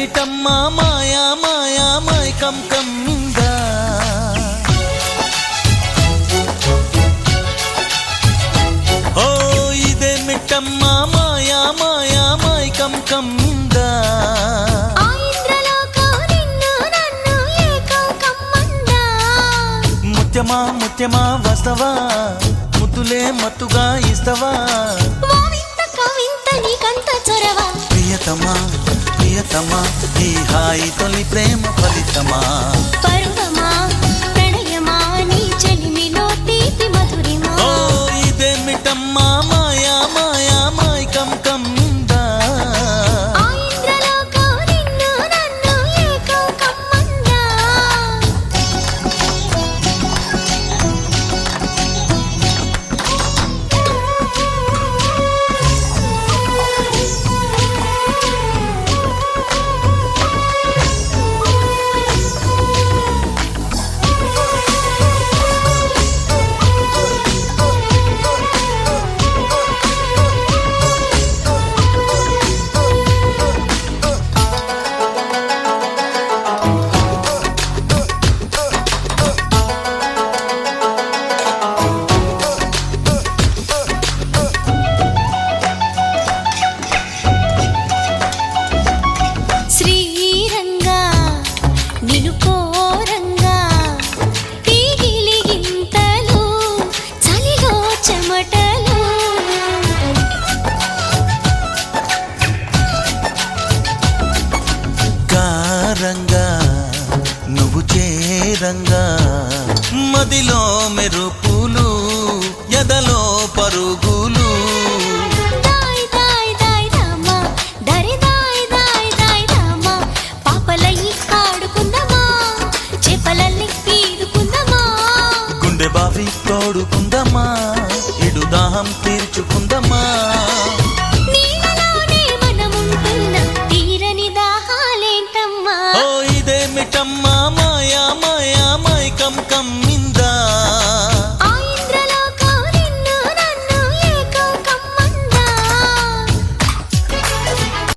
మిట్టమ్మ మాయా మాయా మైకం కమ్మిందా ఓ ఇదే మిట్టమ్మ మాయా మాయా మైకం కమ్మిందా ముత్యమా ముత్యమా వస్తవా? ముద్దులే మత్తుగా ఇస్తవా? ప్రియతమా ప్రియతమా ఈ హాయి తొలి ప్రేమ ఫలితమా? పరువమా ప్రణయమా నీ చెలిమిలో తీపి మధురిమా? ఓ కారంగా నువ్వు చేరంగా మదిలో మెరుపులు ఎదలో పరుగులు. గుండె బావి తోడుకుందమ్మా ఇడు దాహం